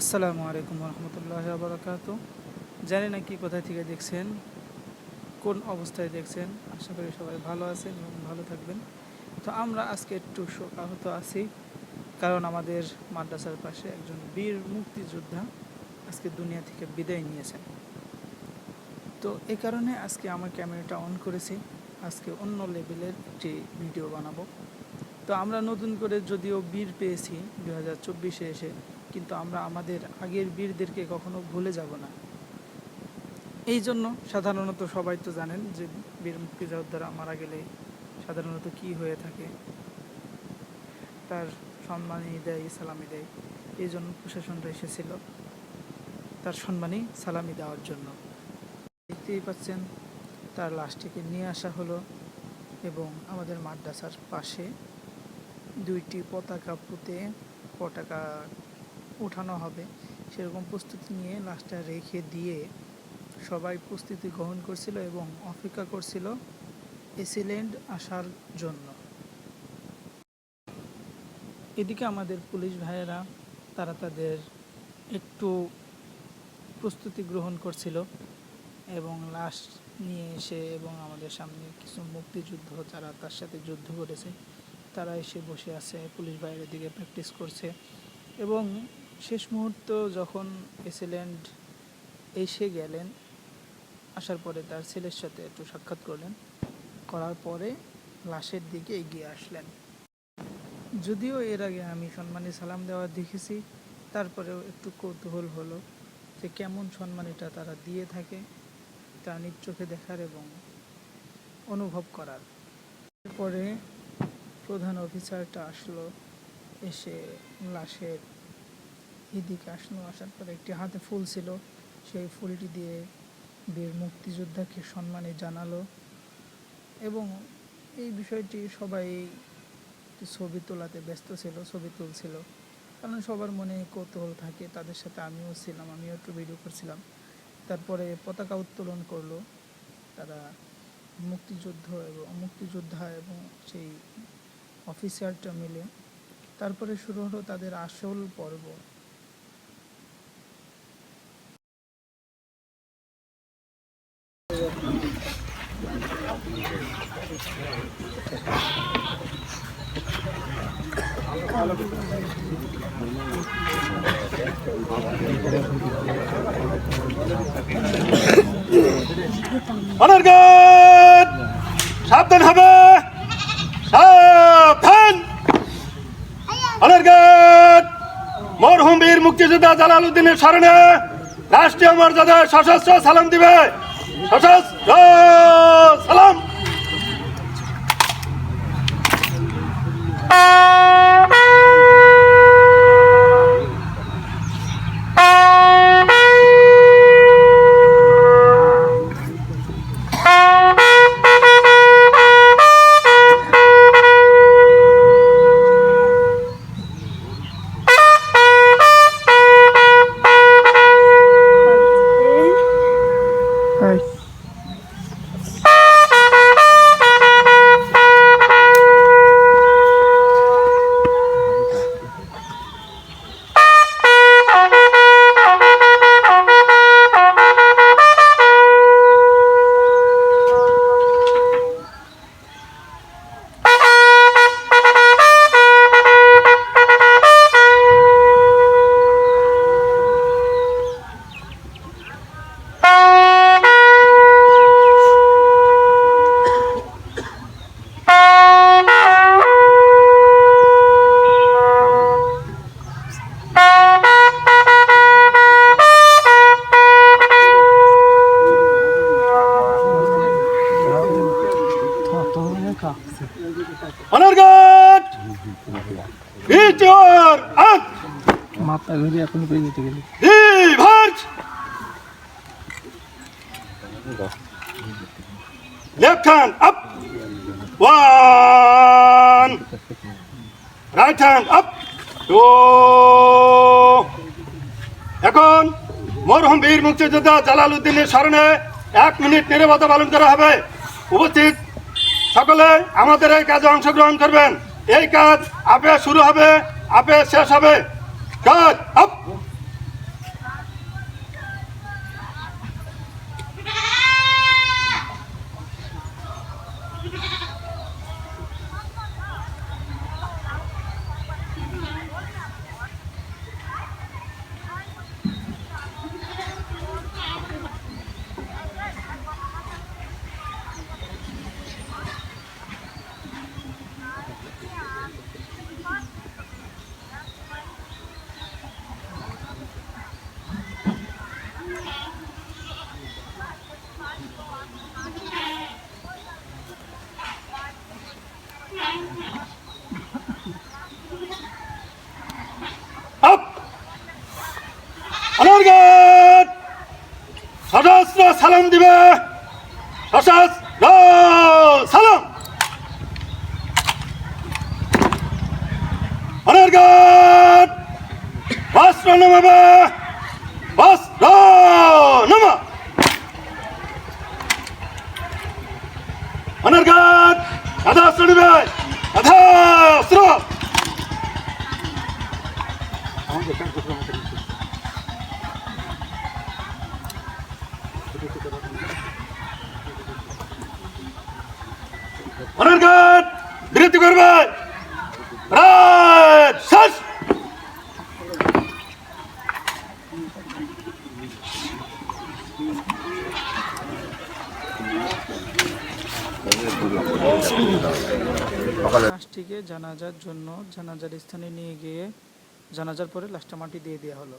আসসালামু আলাইকুম রহমতুল্লাহ বারাকাতু জানি না কি কোথায় থেকে দেখছেন, কোন অবস্থায় দেখছেন, আশা করি সবাই ভালো আছেন এবং ভালো থাকবেন। তো আমরা আজকে একটু শোকাহত আছি, কারণ আমাদের মাদ্রাসার পাশে একজন বীর মুক্তিযোদ্ধা আজকে দুনিয়া থেকে বিদায় নিয়েছেন। তো এ কারণে আজকে আমার ক্যামেরাটা অন করেছি, আজকে অন্য লেভেলের একটি ভিডিও বানাবো। তো আমরা নতুন করে যদিও বীর পেয়েছি দু হাজার চব্বিশে এসে কিন্তু আমরা আমাদের আগের বীরদেরকে কখনো ভুলে যাব না। এই জন্য সাধারণত সবাই তো জানেন যে বীর মুক্তিযোদ্ধারা মারা গেলে সাধারণত কি হয়ে থাকে। তার সম্মানী দেয় সালামি দেয়। এই জন্য প্রশাসনরা এসেছিল তার সম্মানী সালামি দেওয়ার জন্য। দেখতেই পাচ্ছেন, তার লাশটিকে নিয়ে আসা হলো এবং আমাদের মাদ্রাসার পাশে দুইটি পতাকা পুঁতে পতাকা উঠানো হবে। সেরকম প্রস্তুতি নিয়ে লাশটা রেখে দিয়ে সবাই প্রস্তুতি গ্রহণ করছিল এবং অপেক্ষা করছিল এসিল্যান্ড আসার জন্য। এদিকে আমাদের পুলিশ ভাইয়েরা, তারা তাদের একটু প্রস্তুতি গ্রহণ করছিল এবং লাশ নিয়ে এসে এবং আমাদের সামনে কিছু মুক্তিযুদ্ধ, যারা তার সাথে যুদ্ধ করেছে, তারা এসে বসে আছে। পুলিশ বাইরের দিকে প্র্যাকটিস করছে এবং শেষ মুহূর্ত যখন এসিল্যান্ড এসে গেলেন, আসার পরে তার ছেলের সাথে একটু সাক্ষাৎ করলেন, করার পরে লাশের দিকে এগিয়ে আসলেন। যদিও এর আগে আমি সম্মানী সালাম দেওয়া দেখেছি, তারপরেও একটু কৌতূহল হলো যে কেমন সম্মানীটা তারা দিয়ে থাকে, তা নিজ চোখে দেখার এবং অনুভব করার। পরে প্রধান অফিসারটা আসলো, এসে লাশের এদিকে আসলো, আসার পরে একটি হাতে ফুল ছিল। সেই ফুলটি দিয়ে বীর মুক্তিযোদ্ধাকে সম্মানে জানালো এবং এই বিষয়টি সবাই ছবি তোলাতে ব্যস্ত ছিল, ছবি তুলছিল। কারণ সবার মনে কৌতূহল থাকে, তাদের সাথে আমিও ছিলাম, আমিও একটু ভিডিও করছিলাম। তারপরে পতাকা উত্তোলন করল তারা মুক্তিযুদ্ধ এবং মুক্তিযোদ্ধা এবং সেই অফিসারটা মিলে। তারপরে শুরু হলো তাদের আসল পর্ব। অনর্গত সাবধান হবে! সাবধান! অনর্গত মরহুম বীর মুক্তিযোদ্ধা জালালউদ্দিনের স্মরণে রাষ্ট্রীয় মর্যাদায় সশস্ত্র সালাম দিবে। সশস্ত্র সালাম! ভিতর আট মাথা ঘুরে এখন পেয়ে যেতে গেলে Reverse! Left hand up. One. Right hand up. Two. এখন মরহুম বীর মুক্তিযোদ্ধা জালাল উদ্দিনের স্মরণে এক মিনিট নিরবতা পালন করা হবে উপস্থিত সকলে আমাদের এই কাজে অংশগ্রহণ করবেন এই কাজ আপে শুরু হবে আপে শেষ হবে। কাজ আপ অনর্গত সশস্ত্র সালাম দিবে। সশস্ত্র সালাম। অনর্গত বস্ত্র নমাবে। বস্ত্র নমা। অনর্গত যথাস্ত্র নিবে যথাস্ত্র জানাজার জন্য জানাজার স্থানে নিয়ে গিয়ে জানাজার পরে লাশটা মাটি দিয়ে দেওয়া হলো।